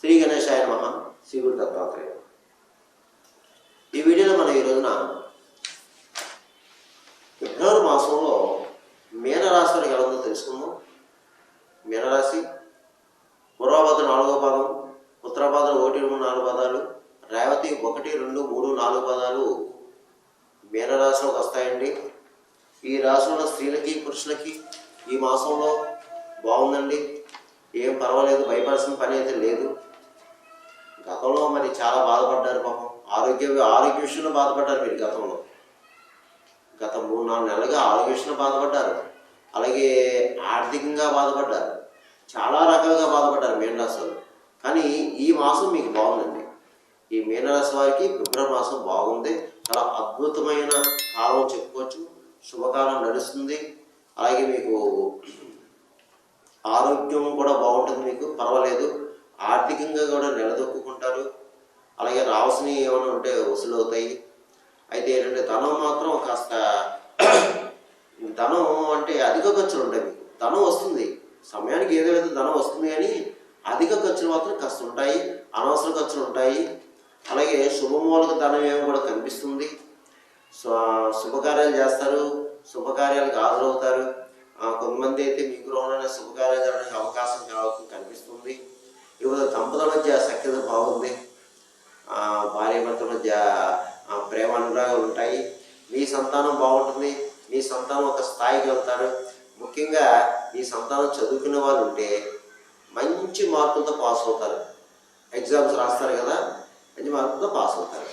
శ్రీ గణేశాయ మహా శ్రీ గురు దత్తాత్రేయ ఈ వీడియోలో మనం ఈ రోజున ఫిబ్రవరి మాసంలో మీనరాశి వారికి ఎలా ఉందో తెలుసుకుందాం. మీనరాశి పూర్వభద్ర నాలుగో పాదం ఉత్తరాభద్ర ఒకటి రెండు నాలుగు పదాలు రేవతి ఒకటి రెండు మూడు నాలుగు పదాలు మీనరాశిలోకి వస్తాయండి. ఈ రాశిలో ఉన్న స్త్రీలకి పురుషులకి ఈ మాసంలో బాగుందండి. ఏం పర్వాలేదు భయపడాల్సిన పని అయితే లేదు. గతంలో మరి చాలా బాధపడ్డారు పాపం. ఆరోగ్య ఆరోగ్య విషయంలో బాధపడ్డారు మీరు గతంలో. గత మూడు నాలుగు నెలలుగా ఆరోగ్య విషయంలో బాధపడ్డారు. అలాగే ఆర్థికంగా బాధపడ్డారు. చాలా రకాలుగా బాధపడ్డారు మీనరాశులు కానీ ఈ మాసం మీకు బాగుందండి. ఈ మీనరాశి వారికి ఫిబ్రవరి మాసం బాగుంది. చాలా అద్భుతమైన కాలం చెప్పుకోవచ్చు. శుభకాలం నడుస్తుంది. అలాగే మీకు ఆరోగ్యం కూడా బాగుంటుంది మీకు. పర్వాలేదు. ఆర్థికంగా కూడా నిలదొక్కుంటారు అలాగే రావాల్సినవి ఏమైనా ఉంటే వసూలు అవుతాయి అయితే ఏంటంటే ధనం మాత్రం కాస్త ధనం అంటే అధిక ఖర్చులు ఉంటాయి మీకు. ధనం వస్తుంది. సమయానికి ఏదో ఏదో ధనం వస్తుంది కానీ అధిక ఖర్చులు మాత్రం కాస్త ఉంటాయి. అనవసర ఖర్చులు ఉంటాయి. అలాగే శుభమూలక ధనం ఏమో కూడా కనిపిస్తుంది. శుభకార్యాలు చేస్తారు. శుభకార్యాలకు హాజరవుతారు. కొంతమంది అయితే మీ గృహంలోనే శుభకార్యాలు జరగడానికి అవకాశం కావచ్చు కనిపిస్తుంది ఇవాళ దంపతుల మధ్య సఖ్యత బాగుంది ఆ, భార్య భర్త మధ్య ఆ, ప్రేమ అనురాగాలు ఉంటాయి మీ సంతానం బాగుంటుంది మీ సంతానం ఒక స్థాయికి వెళ్తారు ముఖ్యంగా మీ సంతానం చదువుకునే వాళ్ళు ఉంటే మంచి మార్కులతో పాస్ అవుతారు. ఎగ్జామ్స్ రాస్తారు కదా మంచి మార్కులతో పాస్ అవుతారు.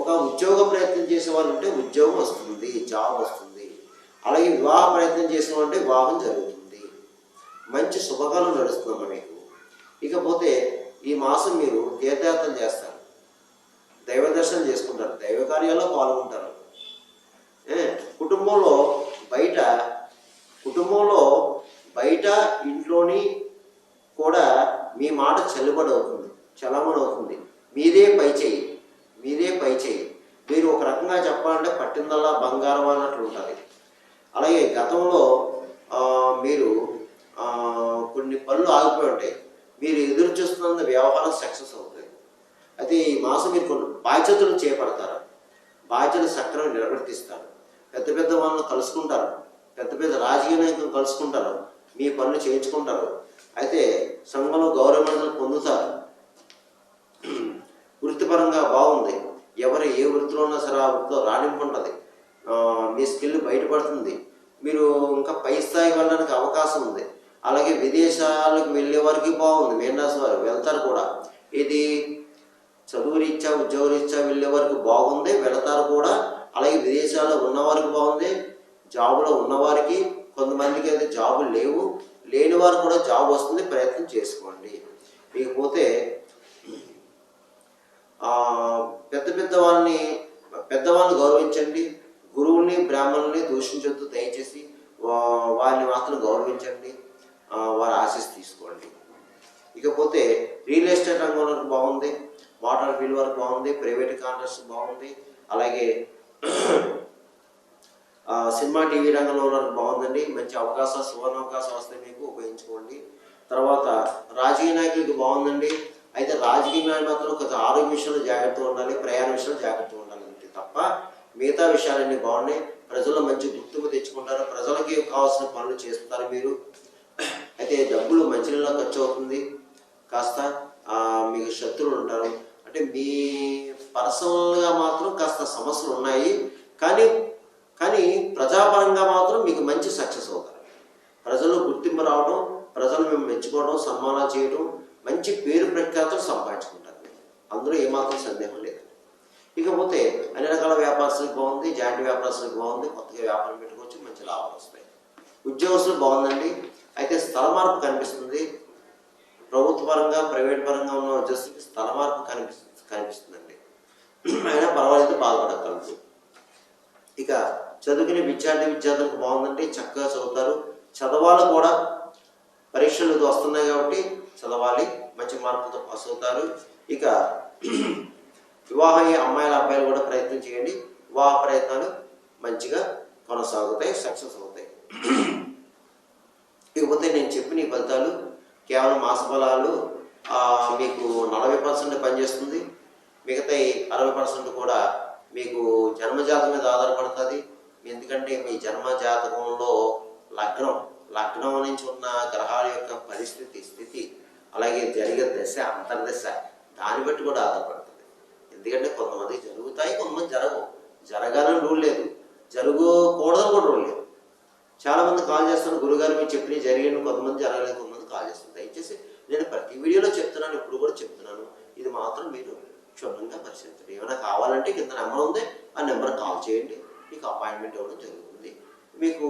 ఒక ఉద్యోగ ప్రయత్నం చేసే వాళ్ళు ఉంటే ఉద్యోగం వస్తుంది జాబ్ వస్తుంది. అలాగే వివాహ ప్రయత్నం చేసిన అంటే వివాహం జరుగుతుంది. మంచి శుభకాలం నడుస్తుందమ్మా మీకు. ఇకపోతే ఈ మాసం మీరు తీర్థయాత్రలు చేస్తారు. దైవ దర్శనం చేసుకుంటారు. దైవ కార్యాల్లో పాల్గొంటారు. కుటుంబంలో బయట కుటుంబంలో బయట ఇంట్లోని మాట అవుతుంది చలమడి అవుతుంది. మీదే పై చేయి మీదే పై చేయి. మీరు ఒక రకంగా చెప్పాలంటే పట్టిందల్లా బంగారం అన్నట్లు ఉంటుంది. అలాగే గతంలో మీరు కొన్ని పనులు ఆగిపోయి ఉంటాయి. మీరు ఎదురు చూస్తున్న వ్యవహారం సక్సెస్ అవుతుంది. అయితే ఈ మాసం మీరు కొన్ని బాధ్యతలు చేపడతారు. బాధ్యతలు సక్రమం నిలబెట్టిస్తారు పెద్ద పెద్ద వాళ్ళని కలుసుకుంటారు. పెద్ద పెద్ద రాజకీయ నాయకులు కలుసుకుంటారు. మీ పనులు చేయించుకుంటారు. అయితే సంఘంలో గౌరవ పొందుతారు. వృత్తిపరంగా బాగుంది. ఎవరు ఏ వృత్తిలో ఉన్నా సరే ఆ వృత్తిలో రాణింపు ఉంటుంది. మీ స్కిల్ బయటపడుతుంది. మీరు ఇంకా పై స్థాయి వెళ్ళడానికి అవకాశం ఉంది. అలాగే విదేశాలకు వెళ్ళే వారికి బాగుంది. మేనాస్ వారు వెళ్తారు కూడా. ఇది చదువు రీత్యా ఉద్యోగ రీత్యా వెళ్ళే వారికి బాగుంది. వెళతారు కూడా. అలాగే విదేశాల్లో ఉన్నవారికి బాగుంది. జాబులో ఉన్నవారికి కొంతమందికి అయితే జాబులు లేవు. లేని వారు కూడా జాబ్ వస్తుంది ప్రయత్నం చేసుకోండి. ఇకపోతే పెద్ద పెద్దవాళ్ళని పెద్దవాళ్ళని గౌరవించండి. గురువుల్ని బ్రాహ్మణుల్ని దూషించొద్దు దయచేసి వా- వారిని మాత్రం గౌరవించండి. వారి ఆశీస్ తీసుకోండి. ఇకపోతే రియల్ ఎస్టేట్ రంగంలో బాగుంది వాటర్ ఫీల్డ్ వరకు బాగుంది ప్రైవేట్ కాంట్రాక్ట్స్ బాగుంది అలాగే సినిమా టీవీ రంగంలో ఉన్నారు బాగుందండి. మంచి అవకాశం సువర్ణ అవకాశం వస్తే మీకు ఉపయోగించుకోండి. తర్వాత రాజకీయ నాయకులకు బాగుందండి. అయితే రాజకీయ నాయకులు మాత్రం కొంచెం ఆరోగ్య విషయంలో జాగ్రత్తగా ఉండాలి ప్రయాణ విషయంలో జాగ్రత్తగా ఉండాలి అంతే తప్ప మిగతా విషయాలన్నీ బాగున్నాయి. ప్రజల్లో మంచి గుర్తింపు తెచ్చుకుంటారు. ప్రజలకి కావాల్సిన పనులు చేస్తారు మీరు. అయితే డబ్బులు మంచి నీళ్ళ ఖర్చు అవుతుంది. కాస్త మీకు శత్రువులు ఉంటారు. అంటే మీ పర్సనల్గా మాత్రం కాస్త సమస్యలు ఉన్నాయి. కానీ కానీ ప్రజాపరంగా మాత్రం మీకు మంచి సక్సెస్ అవుతారు. ప్రజలు గుర్తింపు రావడం ప్రజలు మేము మెచ్చుకోవడం సన్మానాలు చేయడం మంచి పేరు ప్రఖ్యాతులు సంపాదించుకుంటారు. అందులో ఏమాత్రం సందేహం లేదు. ఇకపోతే అన్ని రకాల వ్యాపారస్తులకు బాగుంది జాయింట్ వ్యాపారస్తులకు బాగుంది కొత్తగా వ్యాపారం పెట్టుకోవచ్చు మంచి లాభాలు వస్తాయి. ఉద్యోగస్తులు బాగుందండి అయితే స్థల మార్పు కనిపిస్తుంది. ప్రభుత్వ పరంగా ప్రైవేట్ పరంగా ఉన్న ఉద్యోగస్తులకి స్థల మార్పు కనిపిస్తుంది కనిపిస్తుందండి. అయినా పర్వాలేదు బాధపడగలరు ఇక చదువుకునే విద్యార్థి విద్యార్థులకు బాగుందంటే చక్కగా చదువుతారు. చదవాలి కూడా పరీక్షలు వస్తున్నాయి కాబట్టి చదవాలి మంచి మార్పులతో పాస్ అవుతారు. ఇక వివాహ అమ్మాయిల అబ్బాయిలు కూడా ప్రయత్నం చేయండి. వివాహ ప్రయత్నాలు మంచిగా కొనసాగుతాయి సక్సెస్ అవుతాయి. ఇకపోతే నేను చెప్పిన ఈ ఫలితాలు కేవలం మాసఫలాలు మీకు నలభై పర్సెంట్ పనిచేస్తుంది. మిగతా అరవై పర్సెంట్ కూడా మీకు జన్మజాతం మీద ఆధారపడుతుంది. ఎందుకంటే మీ జన్మ జాతకంలో లగ్నం లగ్నం నుంచి ఉన్న గ్రహాల యొక్క పరిస్థితి స్థితి అలాగే జరిగే దశ అంతర్దశ దాన్ని బట్టి కూడా ఆధారపడుతుంది. ఎందుకంటే కొంతమంది జరుగుతాయి కొంతమంది జరగవు. జరగాలని రూల్ లేదు. జరగకూడదని కూడా రూల్ లేదు. చాలామంది కాల్ చేస్తున్నారు గురుగారు మీరు చెప్పినవి జరిగిన కొంతమంది జరగలేదు కొంతమంది కాల్ చేస్తుంది దయచేసి నేను ప్రతి వీడియోలో చెప్తున్నాను ఇప్పుడు కూడా చెప్తున్నాను. ఇది మాత్రం మీరు క్షుణ్ణంగా పరిశీలించండి. ఏమైనా కావాలంటే కింద నెంబర్ ఉంది ఆ నెంబర్ కాల్ చేయండి. మీకు అపాయింట్మెంట్ ఇవ్వడం జరుగుతుంది. మీకు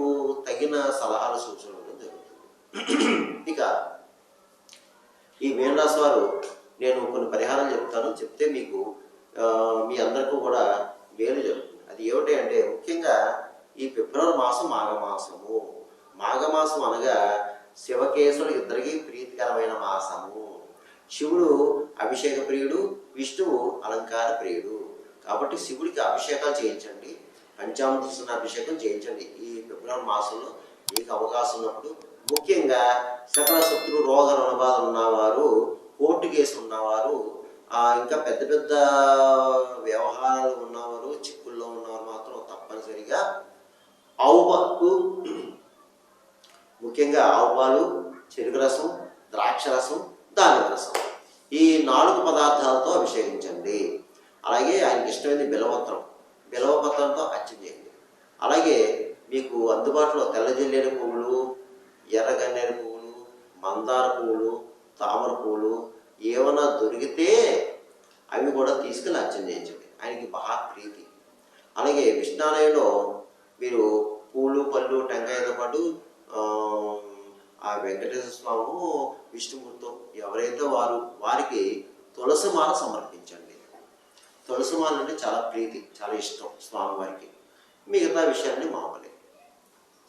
తగిన సలహాలు సూచనలు ఇవ్వడం జరుగుతుంది. ఇక ఈ మీనరాశి వారు నేను కొన్ని పరిహారాలు చెప్తాను. చెప్తే మీకు మీ అందరికీ కూడా మేలు జరుగుతుంది. అది ఏమిటి అంటే ముఖ్యంగా ఈ ఫిబ్రవరి మాసం మాఘమాసము. మాఘమాసం అనగా శివకేశుడు ఇద్దరికి ప్రీతికరమైన మాసము. శివుడు అభిషేక ప్రియుడు విష్ణువు అలంకార ప్రియుడు. కాబట్టి శివుడికి అభిషేకాలు చేయించండి. పంచామృత అభిషేకం చేయించండి. ఈ ఫిబ్రవరి మాసంలో మీకు అవకాశం ఉన్నప్పుడు ముఖ్యంగా సకల శత్రు రోగ రుణబాధ ఉన్నవారు కోర్టు కేసు ఉన్నవారు ఇంకా పెద్ద పెద్ద వ్యవహారాలు ఉన్నవారు చిక్కుల్లో ఉన్నవారు మాత్రం తప్పనిసరిగా ఆవుపాకు ముఖ్యంగా ఆవు పాలు చెరుకు రసం ద్రాక్ష రసం దానిమ్మ రసం ఈ నాలుగు పదార్థాలతో అభిషేకించండి. అలాగే ఆయనకి ఇష్టమైంది బిలవత్రం బిలవపత్రంతో అర్చన చేయండి. అలాగే మీకు అందుబాటులో తెల్లజల్లేడు పువ్వులు ఎర్రగన్నేరు పువ్వులు మందార పువ్వులు తామర పువ్వులు ఏమైనా దొరికితే అవి కూడా తీసుకెళ్ళి అర్చన చేయించండి. ఆయనకి బాగా ప్రీతి. అలాగే విష్ణాలయంలో మీరు పూలు పళ్ళు టెంకాయతో పాటు ఆ, ఆ వెంకటేశ్వర స్వాము విష్ణుమూర్తితో ఎవరైతే వారు వారికి తులసి మాల సమర్పించండి. తులసి అంటే చాలా ప్రీతి చాలా ఇష్టం స్వామివారికి. మిగతా విషయాన్ని మామూలే.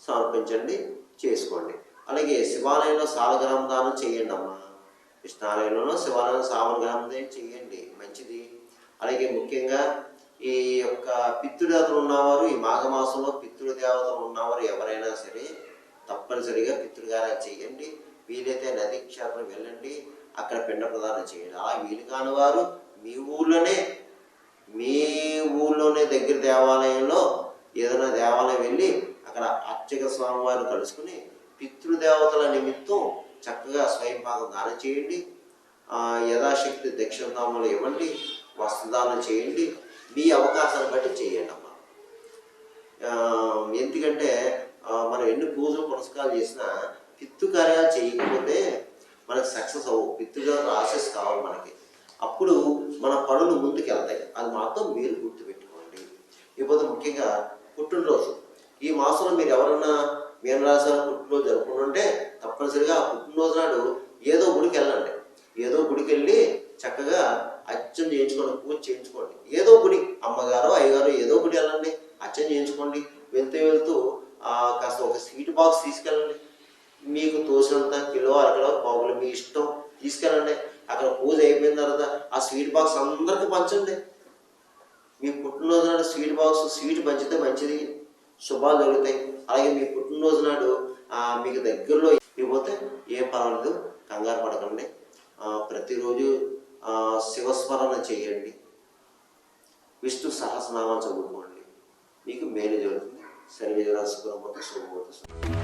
సమర్పించండి చేసుకోండి. అలాగే శివాలయంలో సాలగ్రామ దానం చేయండి అమ్మా. కృష్ణాలయంలోనూ శివాలయం సాలగ్రామ దానం చేయండి మంచిది. అలాగే ముఖ్యంగా ఈ యొక్క పితృదేవతలు ఉన్నవారు ఈ మాఘమాసంలో పితృదేవతలు ఉన్నవారు ఎవరైనా సరే తప్పనిసరిగా పితృగారా చేయండి. వీలైతే నదీ క్షేత్రం వెళ్ళండి అక్కడ పిండ ప్రదానం చేయండి. అలా వీలు కాని వారు మీ ఊళ్ళోనే మీ ఊళ్ళోనే దగ్గర దేవాలయంలో ఏదైనా దేవాలయం వెళ్ళి అక్కడ అర్చక స్వామివారిని కలుసుకుని పితృదేవతల నిమిత్తం చక్కగా స్వయం భాగం దానం చేయండి. యథాశక్తి దక్షిణధామలు ఇవ్వండి. వస్త్రదానం చేయండి. మీ అవకాశాన్ని బట్టి చేయండి అమ్మా. ఎందుకంటే మనం ఎన్ని పూజలు పురస్కారాలు చేసినా పిత్తు కార్యాలు చేయకపోతే మనకు సక్సెస్ అవ్వు పిత్తుగారు ఆశస్ కావాలి మనకి. అప్పుడు మన పనులు ముందుకెళ్తాయి. అది మాత్రం మీరు గుర్తుపెట్టుకోండి. ఇకపోతే ముఖ్యంగా పుట్టినరోజు. ఈ మాసంలో మీరు ఎవరన్నా మీనరాశి పుట్టినరోజు జరుపుకుంటుంటే తప్పనిసరిగా ఆ పుట్టినరోజు నాడు ఏదో గుడికి వెళ్ళండి. ఏదో గుడికి వెళ్ళి చక్కగా అచ్చం చేయించుకోండి పూజ చేయించుకోండి. ఏదో గుడి అమ్మగారు అయ్యగారు ఏదో గుడి వెళ్ళండి అచ్చం చేయించుకోండి. వెళ్తూ వెళ్తూ ఆ, కాస్త ఒక స్వీట్ బాక్స్ తీసుకెళ్ళండి. మీకు తోసినంత కిలో అరకిలో పావులు మీ ఇష్టం తీసుకెళ్ళండి. అక్కడ పూజ అయిపోయిన తర్వాత ఆ స్వీట్ బాక్స్ అందరికీ పంచండి. మీ పుట్టినరోజు నాడు స్వీట్ బాక్స్ స్వీట్ పంచితే మంచిది. శుభాలు జరుగుతాయి. అలాగే మీ పుట్టినరోజు నాడు మీకు దగ్గరలో ఇవ్వతే ఏ పర్వాలేదు. కంగారు పడకండి. ప్రతిరోజు శివస్మరణ చేయండి. విష్ణు సహస్రనామాలు చదువుకోండి. మీకు మేలు జరుగుతుంది. సర్వే శుభమవుతుంది శుభమవుతుంది